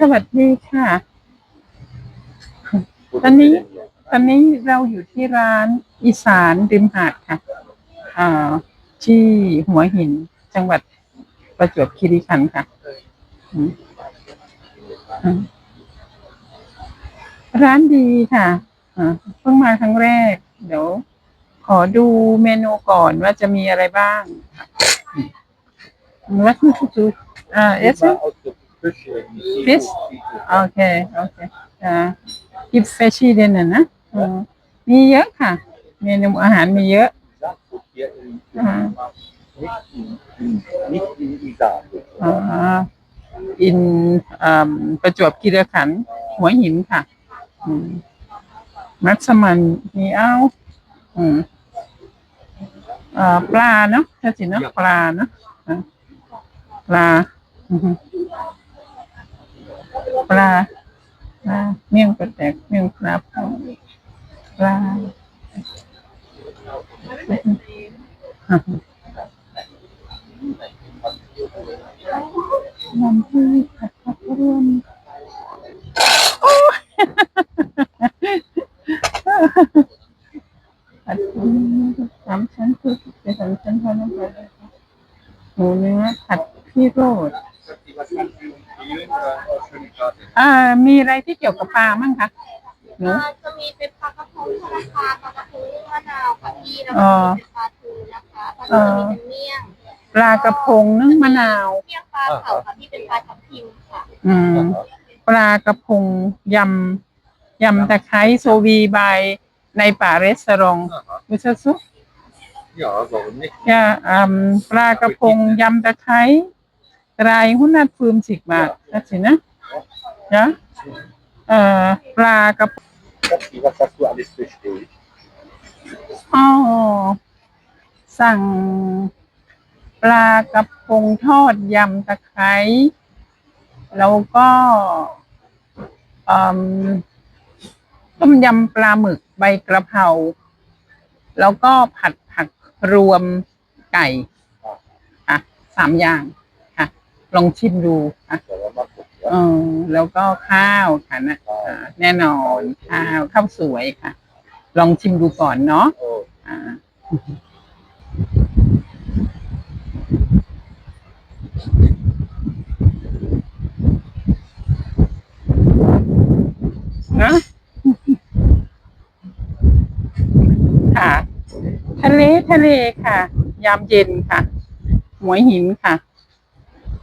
สวัสดีค่ะ ตอนนี้ ตอนนี้เราอยู่ที่ร้านอีสานริมหาดค่ะอ่าที่หัวหินจังหวัดประจวบคีรีขันธ์ค่ะ ร้านดีค่ะเพิ่งมาครั้งแรก เดี๋ยว ขอดูเมนูก่อนว่าจะมีอะไรบ้างวัดมือจูอ่าเอส Maar als de vis niet Vis? โอเคโอเคอ่ากิฟเฟชี่เดนนะนะอืมมีเยอะค่ะ เมนูอาหารมีเยอะ zandvoort hier in, Ah. niet in, in, in, in Isaan. อ่าอินอ่าประจวบคีรีขันธ์หัวหินค่ะ อืม มัสมันมีเอาอืมอ่าปลาเนาะใช่สิเนาะปลาเนาะอ่าปลาอือฮึ ปลาปลาเมี่ยงปลาแตกเมี่ยงปลาเผาปลาอ่าฮะน้ำพริกผัดผักรวมโอ้ผัดสามชั้นคือเป็นสามชั้นพอน้ำปลาหมูเนื้อผัดพี่โรด อ่ามีอะไรที่เกี่ยวกับปลามั่งคะหนูอ่าจะมีเป็นปลากระพงธนาคารปลากระพงมะนาวค่ะพี่แล้วอ๋ก็อมีเป็นปลาทูนะคะปลาทูจะมีเป็นเมี่ยงปลากระพงนึ่งมะนาวเมี่ยงปลาเผาค่ะที่เป็นปลาทับทิมค่ะอืมปลากระพงยำยำตะไคร้โซวีบายในป่าเรสซอรองวิซซุ Ja, waarom niet? ยาอืมปลากระพงยำตะไคร้รายหุ้นนัดฟืมสิบบาทนั่นสินะ นะเอ่อปลากระพง Schatje, wat hast du alles bestellt? อ๋อสั่งปลากระพงทอดยำตะไคร้แล้วก็อืมต้มยำปลาหมึกใบกระเพราแล้วก็ผัดผักรวมไก่ ค่ะสามอย่าง ค่ะ ลองชิมดูค่ะ เอ Ja. อแล้วก็ข้าวค่ะนะอ่าแน่นอนข้าวข้าวสวยค่ะ ลองชิมดูก่อนเนาะ Oh, อ่า นะค่ะ ทะเลทะเลค่ะ ยามเย็นค่ะ หัวหินค่ะ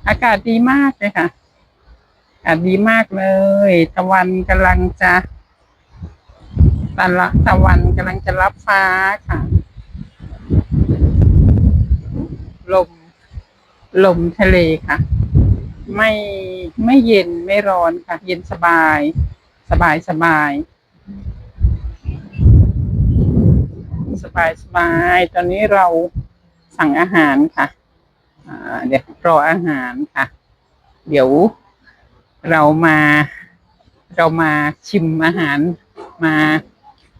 อากาศดีมากเลยค่ะ อากาศดีมากเลย ตะวันกำลังจะตะละตะวันกำลังจะรับฟ้าค่ะ ลม ลมทะเลค่ะ ไม่ไม่เย็นไม่ร้อนค่ะ เย็นสบาย สบายสบาย สบายสบาย ตอนนี้เราสั่งอาหารค่ะเดี๋ยวรออาหารค่ะ เดี๋ยว เรามาเรามาชิมอาหารมา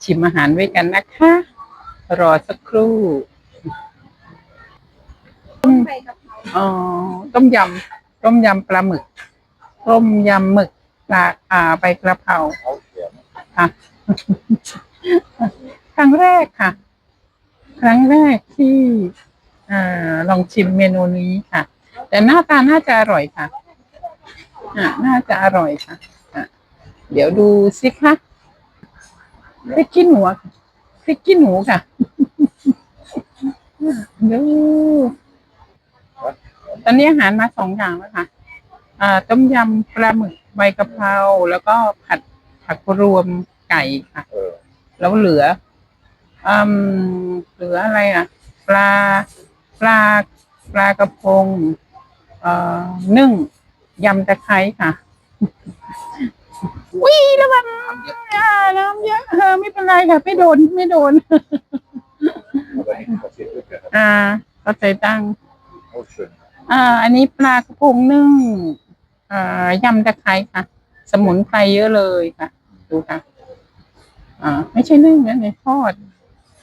ชิมอาหารด้วยกันนะคะ รอสักครู่ใบกะเพราอ๋อต้มยำต้มยำปลาหมึก ต้มยำหมึกปลาอ่าใบกระเพรา auswärmen. ค่ะครั้งแรกค่ะ ครั้งแรกที่อ่าลองชิมเมนูนี้ค่ะ แต่หน้าตาน่าจะอร่อยค่ะ อ่าน่าจะอร่อยค่ะอะ เดี๋ยวดูสิคะพริกขี้หนูอะพริกขี้หนูค่ะดูตอนนี้อาหารมาสองอย่างแล้วค่ะอ่าต้มยำปลาหมึกใบกะเพราแล้วก็ผัดผักรวมไก่ค่ะ Uh, แล้วเหลืออืมเหลืออะไรอะ ปลาปลาปลากระพงเอ่อนึ่ง ยำตะไคร้ค่ะวิระวังอ่าน้ำเยอะเออไม่เป็นไรค่ะ ไม่โดนไม่โดน aber nichts passiert. Wirklich. อ่าก็ใจตั้ง Oh, schön. อ่า อันนี้ปลากระพงนึ่งอ่ายำตะไคร้ค่ะ สมุนไพรเยอะเลยค่ะ ดูค่ะ อ่า ไม่ใช่นึ่งนะเนี่ยทอด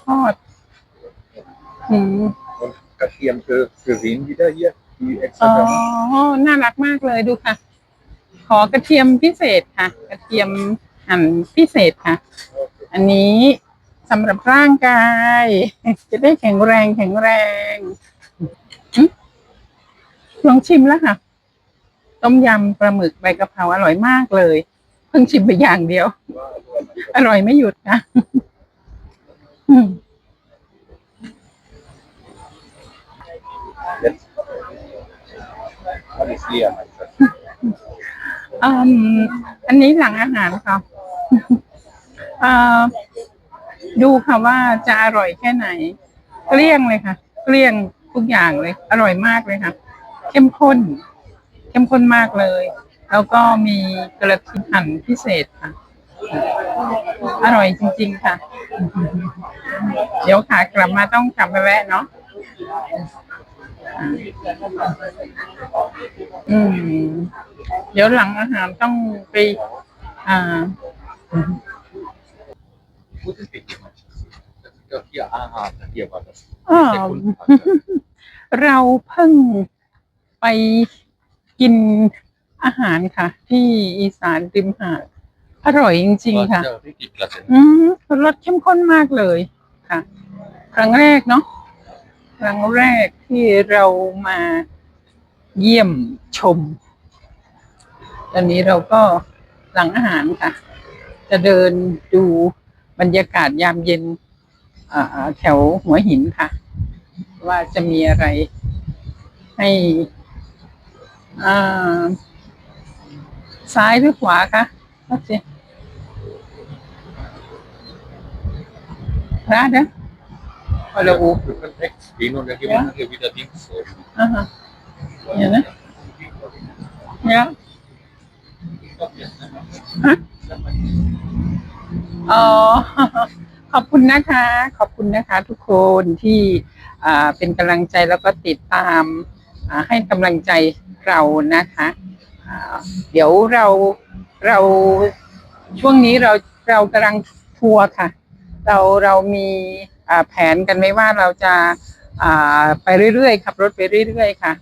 ทอด อืม Und Kassieren für, für wen wieder hier? Die อ๋อ extra. น่ารักมากเลยดูค่ะ ขอกระเทียมพิเศษค่ะ กระเทียมหั่นพิเศษค่ะ อันนี้สำหรับร่างกาย จะได้แข็งแรงแข็งแรงหึลองชิมแล้วค่ะ ต้มยำปลาหมึกใบกะเพราอร่อยมากเลย เพิ่งชิมไปอย่างเดียว อร่อยไม่หยุดค่ะอืม Jetzt. Alles leer, mein Schatz. อืมอันนี้หลังอาหารค่ะดูค่ะว่าจะอร่อยแค่ไหน เกลี้ยงเลยค่ะ เกลี้ยงทุกอย่างเลย อร่อยมากเลยค่ะ เข้มข้น เข้มข้นมากเลย แล้วก็มีกระทียมหั่นพิเศษค่ะ อร่อยจริง ๆ ค่ะ เดี๋ยวขากลับมาต้องกลับไปแวะเนาะ อ่าอืม เดี๋ยวหลังอาหารต้องไป อ่า Gutes Bild, mein Schatz. Das ist doch hier, aha, hier war das. อ้อ Sekundenpass. เราเพิ่งไปกินอาหารค่ะ ที่อีสานริมหาดอร่อยจริง ๆ ค่ะ War ja richtig klasse. อืมรสเข้มข้นมากเลยค่ะ ครั้งแรกเนาะ ครั้งแรกที่เรามาเยี่ยมชม ตอนนี้เราก็หลังอาหารค่ะ จะเดินดูบรรยากาศยามเย็นแถวหัวหินค่ะ ว่าจะมีอะไรให้ซ้ายหรือขวาคะโอเค Gerade? Oder wo? Wir können rechts gehen und dann gehen Ja. wir nachher wieder links. äh, Aha. Ja, ne? Ja. ฮะอ๋อ ขอบคุณนะคะ ขอบคุณนะคะ ทุกคนที่อ่าเป็นกำลังใจแล้วก็ติดตามอ่าให้กำลังใจเรานะคะอ่าเดี๋ยวเราเราช่วงนี้เราเรากำลังทัวร์ค่ะ เราเรามี แผนกันไว้ว่าเราจะอ่าไปเรื่อยๆขับรถไปเรื่อยๆ ค่ะ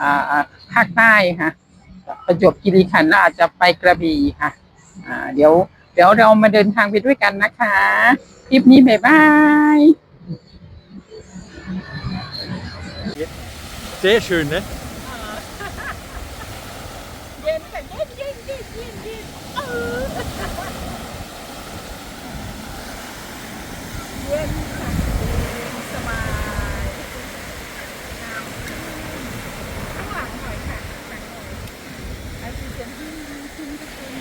อ่าภาคใต้ค่ะ ประจวบคีรีขันธ์แล้วอาจจะไปกระบี่ค่ะอ่าเดี๋ยวเดี๋ยวเรามาเดินทางไปด้วยกันนะคะคลิปนี้บ๊ายบาย Sehr schön, ne? เย็นแต่เย็นเย็นเย็นเย็นเย็นเออเย็นค่ะเย็นสบายน้ำขึ้นข้างหลังหน่อยค่ะข้างหลังหน่อยอาจจะขึ้นขึ้นขึ้น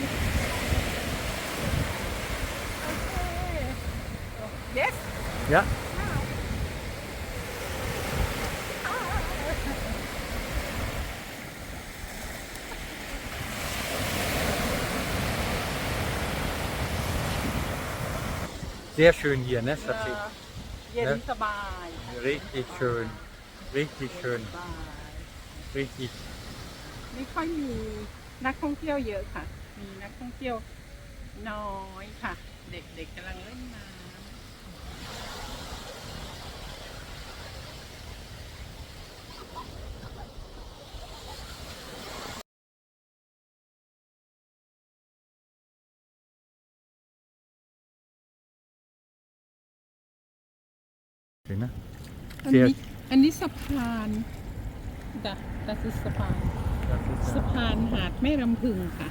โอเค yes Ja. Sehr schön hier, ne, Schatzi? เย็นสบาย Richtig schön. Richtig schön. สบาย Richtig. ไม่ค่อยมีนักท่องเที่ยวเยอะค่ะ มีนักท่องเที่ยวน้อยค่ะ เด็กๆกำลังเล่นน้ Schön, ne? อันนี้อันนี้สะพานดะดัสสะพาน Das ist สะพานหาดแม่รำพึงค่ะ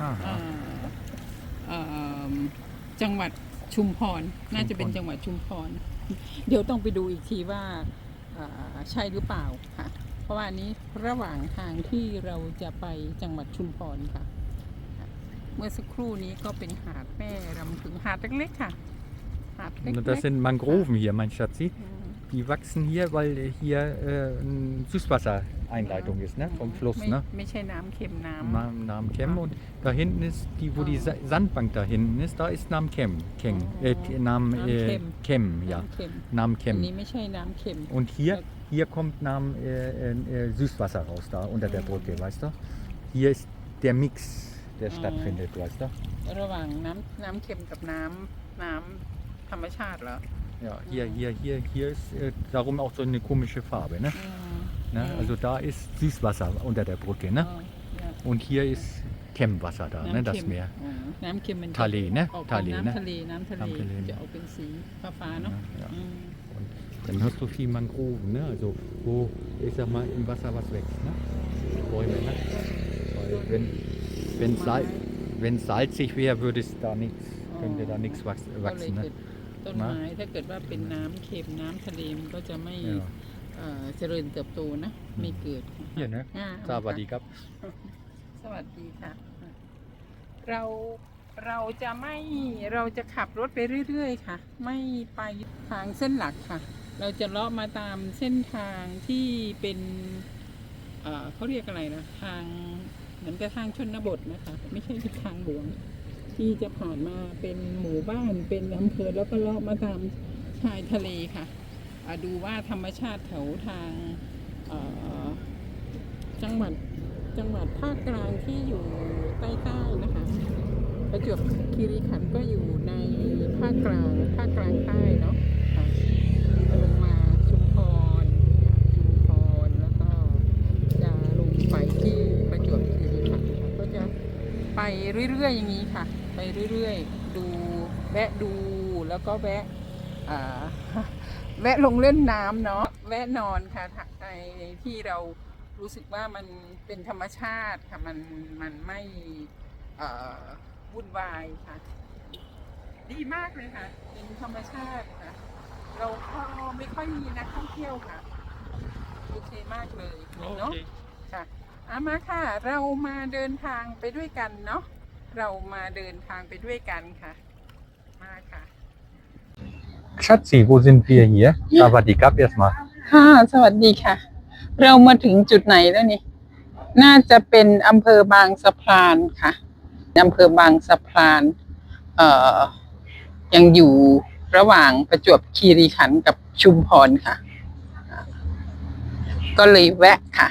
ja. เอ่ Aha. อเอ่อจังหวัดชุมพร น่าจะเป็นจังหวัดชุมพร เดี๋ยวต้องไปดูอีกทีว่าเอ่อใช่หรือเปล่าค่ะ เพราะว่าอันนี้ระหว่างทางที่เราจะไปจังหวัดชุมพรค่ะ เมื่อสักครู่นี้ก็เป็นหาดแม่รำพึงหาดเล็กๆค่ะหาดเล็ก Und ๆ das sind Mangroven hier, mein Schatzi. อืม Die wachsen hier, weil hier äh, eine Süßwassereinleitung ist, ne? Vom Fluss, ไม่ ne? ไม่ใช่น้ำเค็มน้ำ Nam Nam Kem und da hinten ist die, wo die Sa- Sandbank da hinten ist, da ist Nam Kem, Kem, äh, Oh. Nam Nam äh, Kem. Kem, ja, น้ำเค็ม Nam อันนี้ Kem. ไม่ใช่น้ำเค็ม Und hier, hier kommt Nam äh, äh, äh, Süßwasser raus da unter der Mhm. Brücke, weißt du? Hier ist der Mix, der Mhm. stattfindet, weißt du? ระหว่างน้ำน้ำเค็มกับน้ำน้ำ ธรรมชาติเหรอ Ja, hier, hier, hier, hier ist äh, darum auch so eine komische Farbe, ne? อืม ne? Mhm. Also da ist Süßwasser unter der Brücke, อ๋อ ne? เนี่ย Und hier ist Kemmwasser da, ne, das น้ำเค็ม Meer. อ๋อน้ำเค็มมันจ ทะเลนะ ออก ทะเลนะ น้ำทะเลน้ำทะเล น้ำทะเล จะออกเป็นสีฟ้าๆเนาะ Ja. อืม Dann hast du viel Mangroven, ne? Also wo, ich sag mal, im Wasser was wächst, ne? Bäume, ne? Weil wenn, wenn, Sal wenn salzig wäre, würde es da nichts, könnte da nichts wachs ก็เลย wachsen, เกิ ne? ด ต้นไม้ถ้าเกิดว่าเป็นน้ำเค็มน้ำทะเลมันก็จะไม่ Ja. เอ่อเจริญเติบโตนะ ไม่เกิดค่ะ Hier, ne? อ่า สวัสดีครับ สวัสดีค่ะ เราเราจะไม่เราจะขับรถไปเรื่อยๆ ค่ะ ไม่ไปทางเส้นหลักค่ะ เราจะเลาะมาตามเส้นทางที่เป็นเอ่อเขาเรียกอะไรนะทางเหมือนกับทางชนบทนะคะ ไม่ใช่ทางหลวง ที่จะผ่านมาเป็นหมู่บ้านเป็นอำเภอแล้วก็เลาะมาตามชายทะเลค่ะดูว่าธรรมชาติแถวทางจังหวัดจังหวัดภาคกลางที่อยู่ใต้ๆนะคะประจวบคีรีขันธ์ก็อยู่ในภาคกลางภาคกลางใต้เนาะลงมาชุมพรชุมพรแล้วก็จะลงไปที่ประจวบคีรีขันธ์ก็จะไปเรื่อยๆอย่างนี้ค่ะ ไปเรื่อยๆ ดูแวะดูแล้วก็แวะอ่าแวะลงเล่นน้ำเนาะแวะนอนค่ะในที่เรารู้สึกว่ามันเป็นธรรมชาติค่ะ มันมันไม่เอ่อวุ่นวายค่ะ ดีมากเลยค่ะ เป็นธรรมชาติค่ะ เราก็ไม่ค่อยมีนักท่องเที่ยวค่ะ โอเคมากเลยเนาะค่ะอามาค่ะ เรามาเดินทางไปด้วยกันเนาะ เรามาเดินทางไปด้วยกันค่ะ มาค่ะ Schatzi, wo sind wir hier? Savadikap erstmal. ค่ะ สวัสดีค่ะ เรามาถึงจุดไหนแล้วนี่ น่าจะเป็นอำเภอบางสะพรานค่ะอำเภอบางสะพรานเอ่อยังอยู่ระหว่างประจวบคีรีขันธ์กับชุมพรค่ะก็เลยแวะค่ะ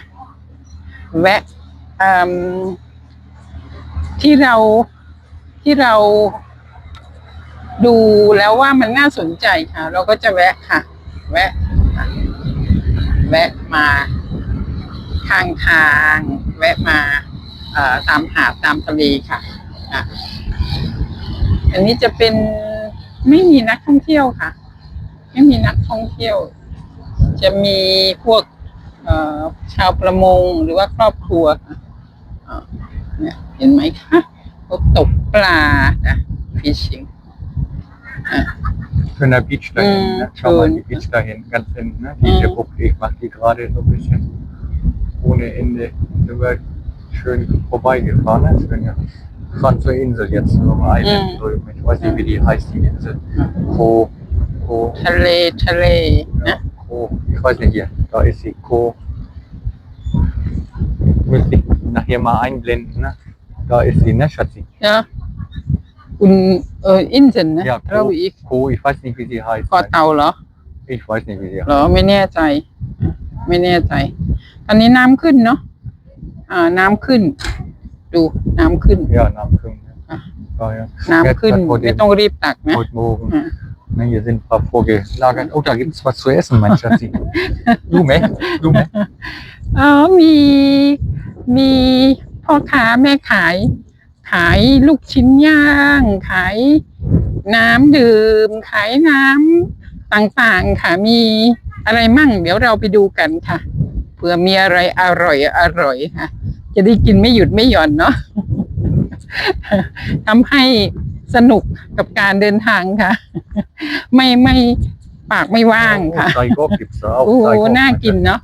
แวะเอิ่ม ที่เราที่เราดูแล้วว่ามันน่าสนใจค่ะ เราก็จะแวะค่ะ แวะ แวะมาทางทาง แวะมาตามหาดตามทะเลค่ะอะอันนี้จะเป็นไม่มีนักท่องเที่ยวค่ะ ไม่มีนักท่องเที่ยว จะมีพวกชาวประมงหรือว่าครอบครัวค่ะ เนี่ยเห็นไหมคะพวกตกปลานะ fishing Schöner Beach da Mm, hinten, ne? Schau mal schön. die Beach da hinten, ganz hinten, ne? Diese Mm. Bucht, ich mach die gerade so ein bisschen ohne Ende über schön vorbeigefahren. Ne? Schön, ja. Fahren zur Insel jetzt, so ein Island Mm. drüben. Ich weiß nicht, wie die heißt, die Insel. Ko, Ko, ทะเลทะเลนะ ja, Ko, ich weiß nicht hier, da ist sie, Ko. Müsste ich nachher mal einblenden, ne? Da ist sie, ne, Schatzi? นะอุนเอออินเซนนะ Ja, เรา Ko, อีก Ko, ich weiß nicht, wie sie heißt. เกาะเต่าเหรอ Ich weiß nicht, wie sie เหร heißt. อไม่แน่ใจ ไม่แน่ใจ ตอนนี้น้ำขึ้นเนาะอ่า น้ำขึ้น ดูน้ำขึ้น Ja, Namkung. Ah. Ja, ja. น้ำขึ้น Jetzt hat vor ไม่ dem- ต้องรีบตักนะ Heute Morgen. Ne, hier sind ein paar vorgelagert. Oh, da gibt es was zu essen, mein Schatzi. Lume, Lume. อ๋อมีมีพ่อค้าแม่ขาย ขายลูกชิ้นย่าง ขายน้ำดื่ม ขายน้ำต่างๆค่ะมีอะไรมั่ง เดี๋ยวเราไปดูกันค่ะเผื่อมีอะไรอร่อยอร่อยค่ะ จะได้กินไม่หยุดไม่หย่อนเนาะ ทำให้ สนุกกับการเดินทางค่ะ ไม่ไม่ปากไม่ว่างค่ะ Oh, Saigok gibt es da auch. โอ้โห Saigok, น่า mein กิน Schatzi. เนาะ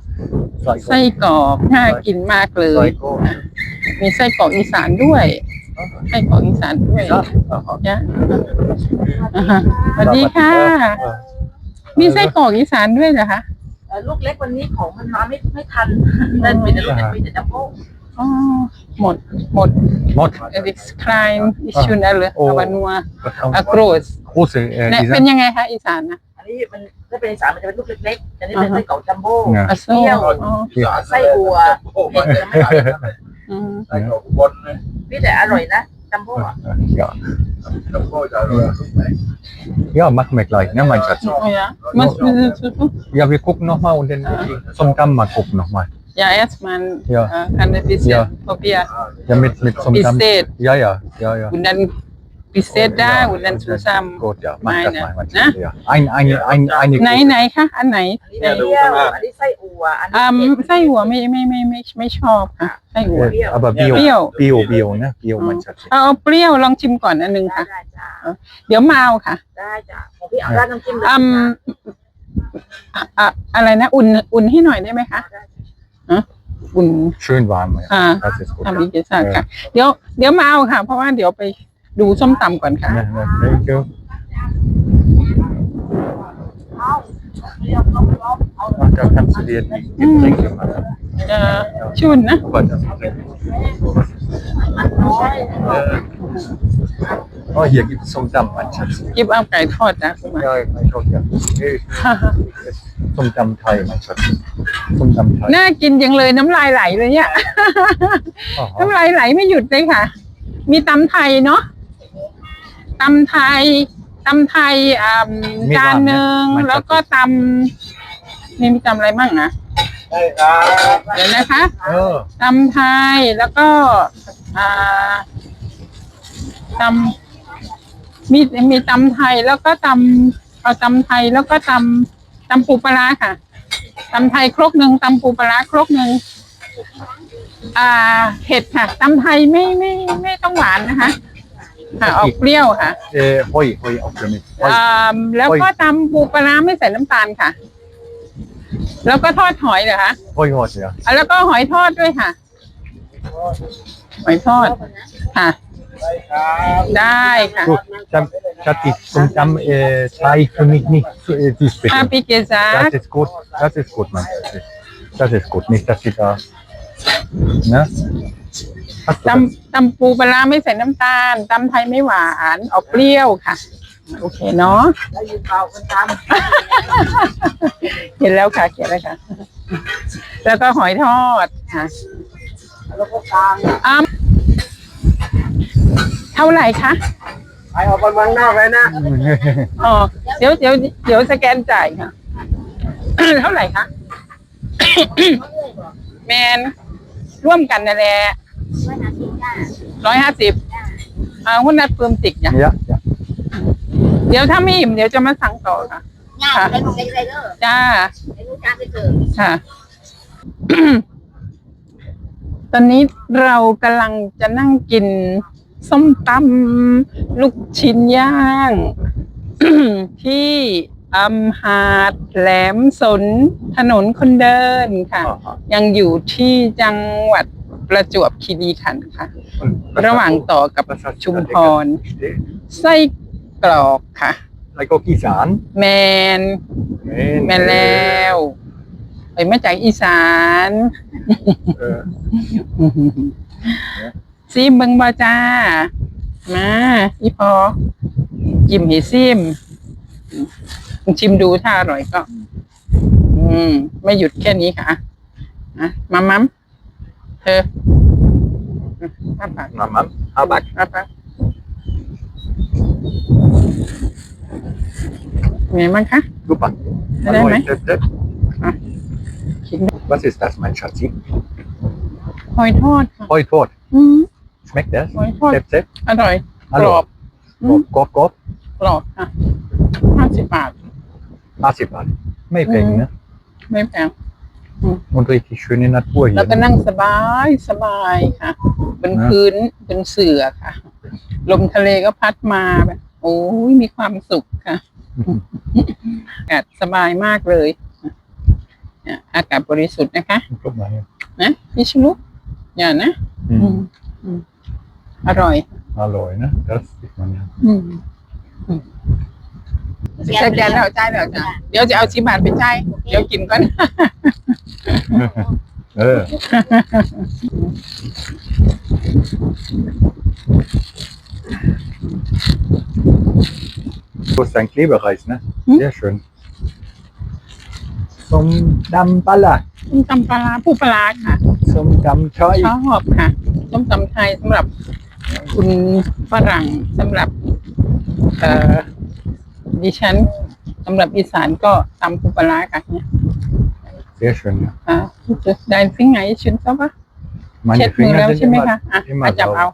Saigok. ไส้กรอกน่ากินมากเลย Saigok. มีไส้กรอกอีสานด้วยไส้กรอกอีสานด้วย Ja, aha. ยะอ่าฮะสวัสดีค่ะ Ja. มีไส้กรอกอีสานด้วยเหรอคะเอ่อลูกเล็กวันนี้ของมันมาไม่ไม่ทันเดินมีแต่ลูกเล็กมีแต่จัมโบ้ อ๋อหมดหมด Mott. เอริกคลายอิชุนอะไรโอ้อาวานัว Was haben อะ wir? โกรส Große, äh, เนี่ย die เป็น sind. ยังไงคะอีสานนะอันนี้มันถ้าเป็นอีสานมันจะเป็นลูกเล็กๆอันนี้เป็นไส้กรอกจัมโบ้ Ja. อะโซเปรี้ยวอ๋อไส้อัวเผ็ดยังไม่อร่อยอืมพี่แต่อร่อยนะจัมโบ้อะ Ja. Ja, machen wir gleich, ne, mein Schatz. อ๋อยะมันมัน Ja, wir gucken nochmal und dann zum Damm mal gucken nochmal. Ja, erstmal Ja. äh, kann ein bisschen Ja. probieren. Ja, mit, mit zum Dampf. Pisset. Ja, ja, ja, ja. Und dann Pisset da Ja, und dann ja, zusammen. Gut, ja, mach das Meine, mal. Mach ne? das, ja. Ein, ein, ein, eine ไหนไหนคะอันไหนอันนี้เปรี้ยวอันนี้ไส้อั่วอันอืมนี้เผ็ดไส้หัวไม่ไม่ไม่ไม่ไม่ชอบค่ะไส้หัว Ja, aber Bio, เปรี้ยว Bio, Bio, ne? Bio, mein Schatz. เอาเอาเปรี้ยวลองชิมก่อนอันหนึงได้ค่ะ ได้จ้าเดี๋ยวมาเอาค่ะได้จ้าของพี่เอาราดน้ำจิ้มเลยอืมอะอะอะไรนะ อุ่นอุ่นให้หน่อยได้ไหมคะ ได้ อุ่น Schön warm, ja. อ่า Das ist gut. ทำอีกกี่สัค่ะ เดี๋ยวเดี๋ยวมาเอาค่ะ เพราะว่าเดี๋ยวไปดูส้มตำก่อนค่ะ Ne, ne, thank you. เอา Ach, da kannst du dir die Getränke machen. เอ่อชุนนะ Aber das äh, Oh, hier gibt es zum Dampf, mein Schatz. ยิบเอาไก่ทอดนะคุณมา Ja, ich hoffe, ja. Nee, Zum Dampf Thai, mein Schatz. Zum Dampf Thai. น่ากินจังเลยน้ำลายไหลเลยเนี่ย Aha. น้ำลายไหลไม่หยุดเลยค่ะ มีตำไทยเนาะตำไทยตำไทยอ่ามีจานหนึ่งมันจะแล้วก็ตำนี่มีตำอะไรบ้างนะได้ครับเดี๋ยวนะคะ Oh, ตำไทยแล้วก็อ่าตำ มีมีตำไทยแล้วก็ตำเอาตำไทยแล้วก็ตำตำปูปลาร้าค่ะตำไทยครกหนึ่งตำปูปลาร้าครกหนึ่งอ่าเผ็ดค่ะตำไทยไม่ไม่ไม่ต้องหวานนะคะค่ะออกเปรี้ยวค่ะ äh, Hoi, Hoi auch für mich. อ่ Hoi. าแล้วก็ตำปูปลาร้าไม่ใส่น้ำตาลค่ะ แล้วก็ทอดหอยเหรอคะ Hoi, Hoi, ja. อะแล้วก็หอยทอดด้วยค่ะ หอยทอดค่ะ ได้ค่ะ Gut, dann, Schatzi, zum Dampf äh, Thai für mich nicht zu äh, süß, อา bitte. ปิเกซา Das ist gut, das ist gut, mein Schatz. Das ist gut, nicht, dass Sie da... Ne? Hast du das? ตำตำปูปลาร้าไม่ใส่น้ำตาลตำไทยไม่หวานออกเปรี้ยวค่ะ โอเคเนาะได้ยินเปล่าคนทเห็นแล้วค่ะเขียนแล้วค่ะ แล้วก็หอยทอดค่ะำแล้วก็กลางอ้า เท่าไหร่คะไปออกกำลังหน้าไว้นะอ๋อเดี๋ยวเดี๋ยวเดี๋ยวสแกนจ่ายค่ะ เท่าไหร่คะแมนร่วมกันนั่นแหละร้อยห้าสิบอ่าหุ้นนัดเฟิร์มติกจ้ะ Ja, ja. เดี๋ยวถ้าไม่อิ่มเดี๋ยวจะมาสั่งต่อค่ะง่ายไปหมดเลยเลยเด้อจ้าไปรู้จักไปเถอะค่ะ ตอนนี้เรากำลังจะนั่งกิน ส้มตำลูกชิ้นย่าง ที่อำหาดแหลมสนถนนคนเดินค่ะ Aha. ยังอยู่ที่จังหวัดประจวบคีรีขันธ์ค่ะ Und was ระหว่าง hast du- ต่อกับ was hast du ชุม da พร lecker? ไส้กรอกค่ะ Like auch Isan? แมน Nee, แมนแล้วไปมาจากอีสาน Äh, ซิมเบิงบอจ้า มาอีพอกิมให้ซิมลองชิมดูถ้าอร่อยก็ อืม ไม่หยุดแค่นี้ค่ะอะมามัมเธออะปาก Mama, Habak. อะปากไงบ้างคะ Super. Nein, Hallo, nein. Depp, Depp. ขิง Was ist das, mein Schatzi? หอยทอดค่ะ Hoi tot. อืม Schmeckt das? หอยทอด Depp, Depp. อร่อยกร Hallo. อบอืม Gop, gop, gop. กรอบค่ะห้าสิบบาท80 Baht. Maybank, Mhm. ne? ไม่แพง Und richtig schöne Natur แล้ว hier. ก็นั่งสบายสบายค่ะบนนะพื้นเป็นเสื่อค่ะ ลมทะเลก็พัดมาแบบโอ้ยมีความสุขค่ะอากาศสบายมากเลยเนี่ยอากาศบริสุทธิ์นะคะ Guck mal hier. นะพี่ชลุกอย่านะ อืม Mhm. อืมอร่อย Hallo, ne? Das sieht man ja. อืมอืมสแกนแล้วจ่ายแล้วจ้ะเดี๋ยวจะเอาสิบบาทไปจ่ายเดี๋ยวกินก่อน Äh. Wo ist dein Klebereis, ne? Hm? Sehr schön. Zum Damballa, ส้มตำปลาร้าปูปลาร้าค่ะ zum Dammchai. ชอบค่ะส้มตำไทยสำหรับ คุณฝรั่งสำหรับเอ่อดิฉันสำหรับอีสานก็ตำปูปลาร้าค่ะเนี่ย Sehr schön, ja. อ่าได้ซิงไงชุนซะปะ Meine เช็ดมือ Finger แล้ว sind ใช่ไหม immer, คะอะ immer อะจับ sauber. เอา